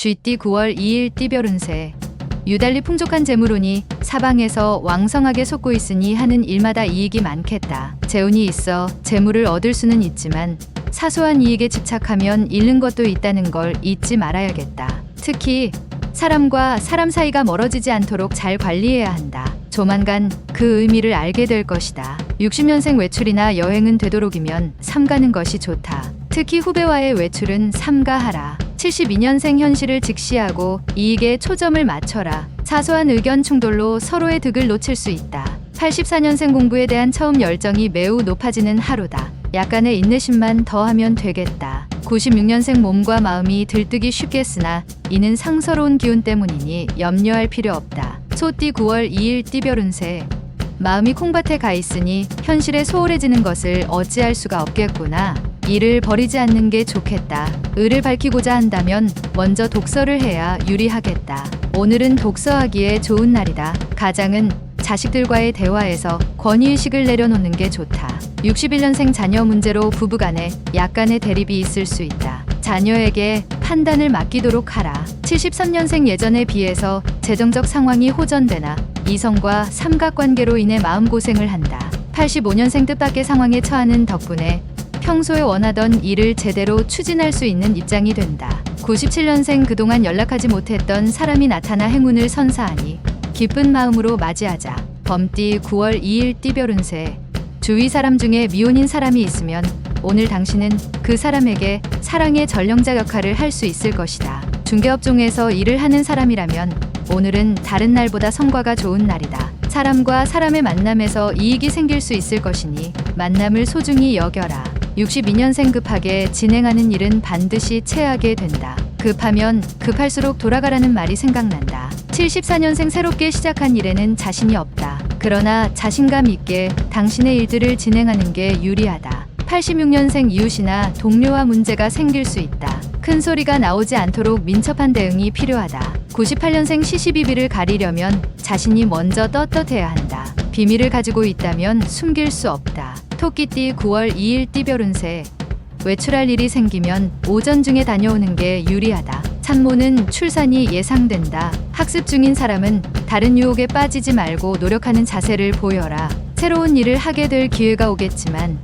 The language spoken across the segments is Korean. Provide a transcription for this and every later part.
쥐띠 9월 2일 띠별운세 유달리 풍족한 재물운이 사방에서 왕성하게 솟고 있으니 하는 일마다 이익이 많겠다. 재운이 있어 재물을 얻을 수는 있지만 사소한 이익에 집착하면 잃는 것도 있다는 걸 잊지 말아야겠다. 특히 사람과 사람 사이가 멀어지지 않도록 잘 관리해야 한다. 조만간 그 의미를 알게 될 것이다. 60년생 외출이나 여행은 되도록이면 삼가는 것이 좋다. 특히 후배와의 외출은 삼가하라. 72년생 현실을 직시하고 이익에 초점을 맞춰라. 사소한 의견 충돌로 서로의 득을 놓칠 수 있다. 84년생 공부에 대한 처음 열정이 매우 높아지는 하루다. 약간의 인내심만 더하면 되겠다. 96년생 몸과 마음이 들뜨기 쉽겠으나 이는 상서로운 기운 때문이니 염려할 필요 없다. 소띠 9월 2일 띠별 운세 마음이 콩밭에 가 있으니 현실에 소홀해지는 것을 어찌할 수가 없겠구나. 이를 버리지 않는 게 좋겠다. 의를 밝히고자 한다면 먼저 독서를 해야 유리하겠다. 오늘은 독서하기에 좋은 날이다. 가장은 자식들과의 대화에서 권위의식을 내려놓는 게 좋다. 61년생 자녀 문제로 부부간에 약간의 대립이 있을 수 있다. 자녀에게 판단을 맡기도록 하라. 73년생 예전에 비해서 재정적 상황이 호전되나 이성과 삼각관계로 인해 마음고생을 한다. 85년생 뜻밖의 상황에 처하는 덕분에 평소에 원하던 일을 제대로 추진할 수 있는 입장이 된다. 97년생 그동안 연락하지 못했던 사람이 나타나 행운을 선사하니 기쁜 마음으로 맞이하자. 범띠 9월 2일 띠별운세 주위 사람 중에 미혼인 사람이 있으면 오늘 당신은 그 사람에게 사랑의 전령자 역할을 할 수 있을 것이다. 중개업종에서 일을 하는 사람이라면 오늘은 다른 날보다 성과가 좋은 날이다. 사람과 사람의 만남에서 이익이 생길 수 있을 것이니 만남을 소중히 여겨라. 62년생 급하게 진행하는 일은 반드시 체하게 된다. 급하면 급할수록 돌아가라는 말이 생각난다. 74년생 새롭게 시작한 일에는 자신이 없다. 그러나 자신감 있게 당신의 일들을 진행하는 게 유리하다. 86년생 이웃이나 동료와 문제가 생길 수 있다. 큰 소리가 나오지 않도록 민첩한 대응이 필요하다. 98년생 시시비비를 가리려면 자신이 먼저 떳떳해야 한다. 비밀을 가지고 있다면 숨길 수 없다. 토끼띠 9월 2일 띠별 운세 외출할 일이 생기면 오전 중에 다녀오는 게 유리하다. 참모는 출산이 예상된다. 학습 중인 사람은 다른 유혹에 빠지지 말고 노력하는 자세를 보여라. 새로운 일을 하게 될 기회가 오겠지만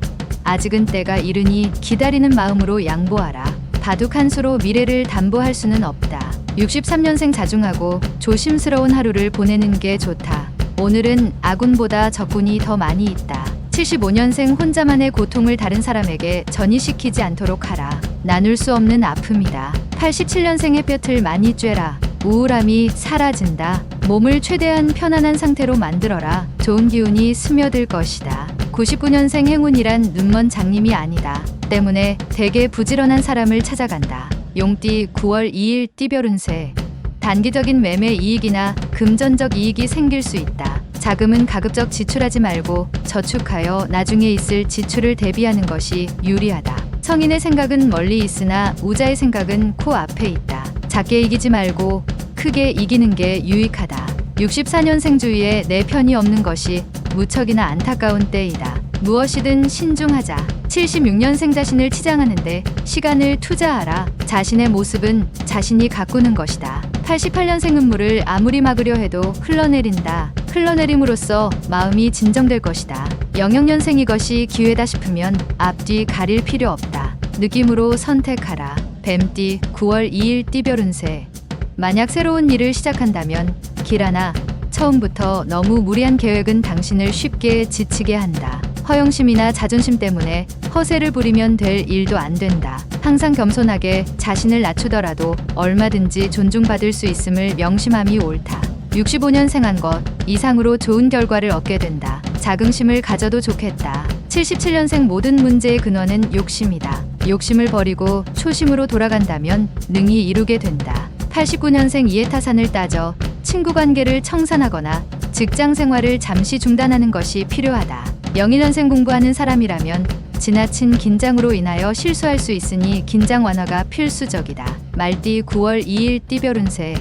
아직은 때가 이르니 기다리는 마음으로 양보하라. 바둑 한 수로 미래를 담보할 수는 없다. 63년생 자중하고 조심스러운 하루를 보내는 게 좋다. 오늘은 아군보다 적군이 더 많이 있다. 75년생 혼자만의 고통을 다른 사람에게 전이시키지 않도록 하라. 나눌 수 없는 아픔이다. 87년생 햇볕을 많이 쬐라. 우울함이 사라진다. 몸을 최대한 편안한 상태로 만들어라. 좋은 기운이 스며들 것이다. 99년생 행운이란 눈먼 장님이 아니다. 때문에 대개 부지런한 사람을 찾아간다. 용띠 9월 2일 띠별 운세. 단기적인 매매 이익이나 금전적 이익이 생길 수 있다. 자금은 가급적 지출하지 말고 저축하여 나중에 있을 지출을 대비하는 것이 유리하다. 성인의 생각은 멀리 있으나 우자의 생각은 코앞에 있다. 작게 이기지 말고 크게 이기는 게 유익하다. 64년생 주위에 내 편이 없는 것이 무척이나 안타까운 때이다. 무엇이든 신중하자. 76년생 자신을 치장하는데 시간을 투자하라. 자신의 모습은 자신이 가꾸는 것이다. 88년생 음물을 아무리 막으려 해도 흘러내린다. 흘러내림으로써 마음이 진정될 것이다. 영영년생 이것이 기회다 싶으면 앞뒤 가릴 필요 없다. 느낌으로 선택하라. 뱀띠 9월 2일 띠별 운세. 만약 새로운 일을 시작한다면 길 하나 처음부터 너무 무리한 계획은 당신을 쉽게 지치게 한다. 허영심이나 자존심 때문에 허세를 부리면 될 일도 안 된다. 항상 겸손하게 자신을 낮추더라도 얼마든지 존중받을 수 있음을 명심함이 옳다. 65년 생한 것 이상으로 좋은 결과를 얻게 된다. 자긍심을 가져도 좋겠다. 77년생 모든 문제의 근원은 욕심이다. 욕심을 버리고 초심으로 돌아간다면 능히 이루게 된다. 89년생 이해타산을 따져 친구 관계를 청산하거나 직장 생활을 잠시 중단하는 것이 필요하다. 02년생 공부하는 사람이라면 지나친 긴장으로 인하여 실수할 수 있으니 긴장 완화가 필수적이다. 말띠 9월 2일 띠별 운세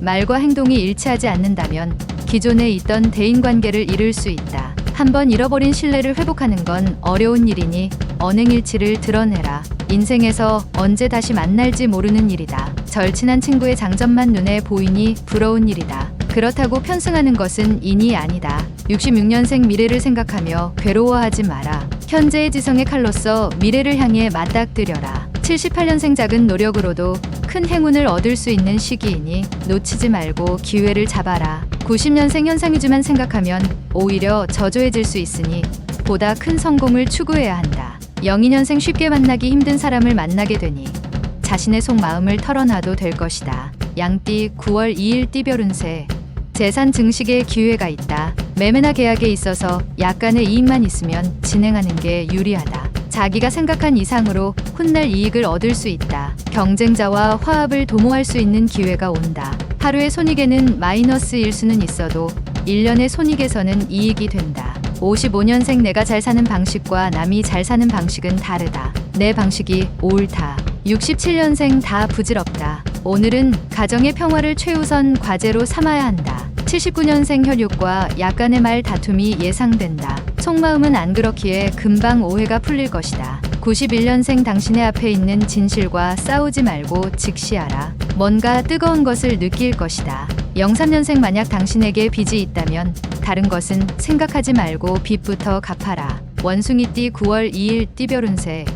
말과 행동이 일치하지 않는다면 기존에 있던 대인 관계를 잃을 수 있다. 한번 잃어버린 신뢰를 회복하는 건 어려운 일이니 언행일치를 드러내라. 인생에서 언제 다시 만날지 모르는 일이다. 절친한 친구의 장점만 눈에 보이니 부러운 일이다. 그렇다고 편승하는 것은 인이 아니다. 66년생 미래를 생각하며 괴로워하지 마라. 현재의 지성의 칼로서 미래를 향해 맞닥뜨려라. 78년생 작은 노력으로도 큰 행운을 얻을 수 있는 시기이니 놓치지 말고 기회를 잡아라. 90년생 현상이지만 생각하면 오히려 저조해질 수 있으니 보다 큰 성공을 추구해야 한다. 02년생 쉽게 만나기 힘든 사람을 만나게 되니 자신의 속마음을 털어놔도 될 것이다. 양띠 9월 2일 띠별 운세 재산 증식의 기회가 있다. 매매나 계약에 있어서 약간의 이익만 있으면 진행하는 게 유리하다. 자기가 생각한 이상으로 훗날 이익을 얻을 수 있다. 경쟁자와 화합을 도모할 수 있는 기회가 온다. 하루의 손익에는 마이너스 일 수는 있어도 1년의 손익에서는 이익이 된다. 55년생 내가 잘 사는 방식과 남이 잘 사는 방식은 다르다. 내 방식이 옳다. 67년생 다 부질없다. 오늘은 가정의 평화를 최우선 과제로 삼아야 한다. 79년생 혈육과 약간의 말 다툼이 예상된다. 속마음은 안 그렇기에 금방 오해가 풀릴 것이다. 91년생 당신의 앞에 있는 진실과 싸우지 말고 직시하라. 뭔가 뜨거운 것을 느낄 것이다. 03년생 만약 당신에게 빚이 있다면 다른 것은 생각하지 말고 빚부터 갚아라. 원숭이띠 9월 2일 띠별 운세.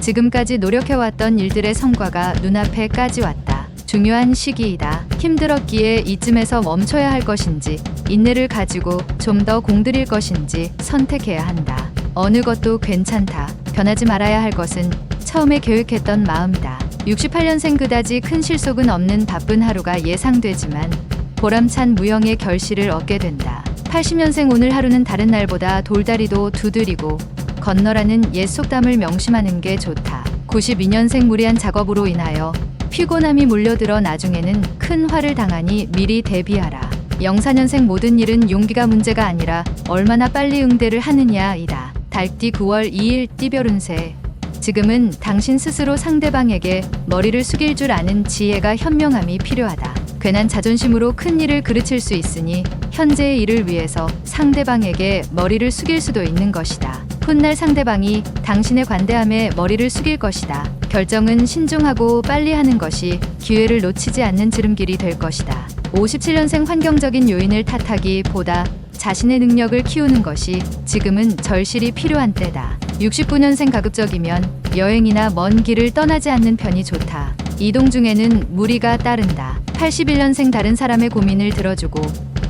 지금까지 노력해왔던 일들의 성과가 눈앞에까지 왔다. 중요한 시기이다. 힘들었기에 이쯤에서 멈춰야 할 것인지, 인내를 가지고 좀 더 공들일 것인지 선택해야 한다. 어느 것도 괜찮다. 변하지 말아야 할 것은 처음에 계획했던 마음이다. 68년생 그다지 큰 실속은 없는 바쁜 하루가 예상되지만 보람찬 무형의 결실을 얻게 된다. 80년생 오늘 하루는 다른 날보다 돌다리도 두드리고 건너라는 옛 속담을 명심하는 게 좋다. 92년생 무리한 작업으로 인하여 피곤함이 몰려들어 나중에는 큰 화를 당하니 미리 대비하라. 04년생 모든 일은 용기가 문제가 아니라 얼마나 빨리 응대를 하느냐이다. 달띠 9월 2일 띠별 운세. 지금은 당신 스스로 상대방에게 머리를 숙일 줄 아는 지혜가 현명함이 필요하다. 괜한 자존심으로 큰 일을 그르칠 수 있으니 현재의 일을 위해서 상대방에게 머리를 숙일 수도 있는 것이다. 훗날 상대방이 당신의 관대함에 머리를 숙일 것이다. 결정은 신중하고 빨리 하는 것이 기회를 놓치지 않는 지름길이 될 것이다. 57년생 환경적인 요인을 탓하기 보다 자신의 능력을 키우는 것이 지금은 절실히 필요한 때다. 69년생 가급적이면 여행이나 먼 길을 떠나지 않는 편이 좋다. 이동 중에는 무리가 따른다. 81년생 다른 사람의 고민을 들어주고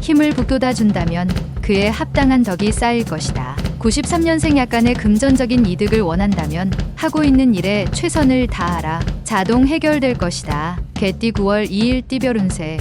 힘을 북돋아 준다면 그에 합당한 덕이 쌓일 것이다. 93년생 약간의 금전적인 이득을 원한다면 하고 있는 일에 최선을 다하라. 자동 해결될 것이다. 개띠 9월 2일 띠별 운세.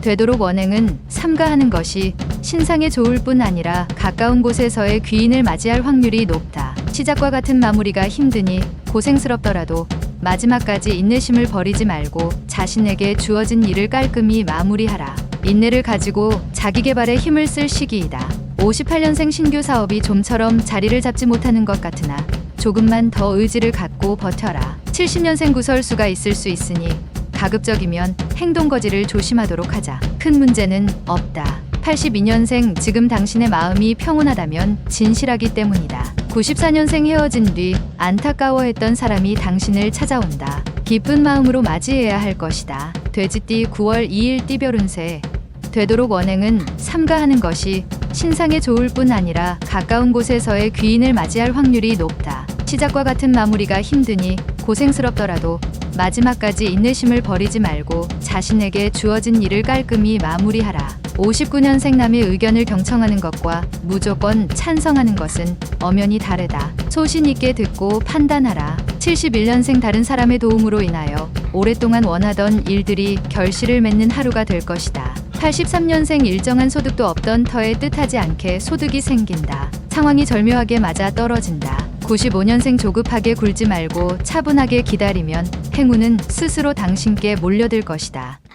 되도록 원행은 삼가하는 것이 신상에 좋을 뿐 아니라 가까운 곳에서의 귀인을 맞이할 확률이 높다. 시작과 같은 마무리가 힘드니 고생스럽더라도 마지막까지 인내심을 버리지 말고 자신에게 주어진 일을 깔끔히 마무리하라. 인내를 가지고 자기 개발에 힘을 쓸 시기이다. 58년생 신규 사업이 좀처럼 자리를 잡지 못하는 것 같으나 조금만 더 의지를 갖고 버텨라. 70년생 구설수가 있을 수 있으니 가급적이면 행동 거지를 조심하도록 하자. 큰 문제는 없다. 82년생 지금 당신의 마음이 평온하다면 진실하기 때문이다. 94년생 헤어진 뒤 안타까워했던 사람이 당신을 찾아온다. 기쁜 마음으로 맞이해야 할 것이다. 돼지띠 9월 2일 띠별 운세. 되도록 원행은 삼가하는 것이 신상에 좋을 뿐 아니라 가까운 곳에서의 귀인을 맞이할 확률이 높다. 시작과 같은 마무리가 힘드니 고생스럽더라도 마지막까지 인내심을 버리지 말고 자신에게 주어진 일을 깔끔히 마무리하라. 59년생 남의 의견을 경청하는 것과 무조건 찬성하는 것은 엄연히 다르다. 소신 있게 듣고 판단하라. 71년생 다른 사람의 도움으로 인하여 오랫동안 원하던 일들이 결실을 맺는 하루가 될 것이다. 83년생 일정한 소득도 없던 터에 뜻하지 않게 소득이 생긴다. 상황이 절묘하게 맞아 떨어진다. 95년생 조급하게 굴지 말고 차분하게 기다리면 행운은 스스로 당신께 몰려들 것이다.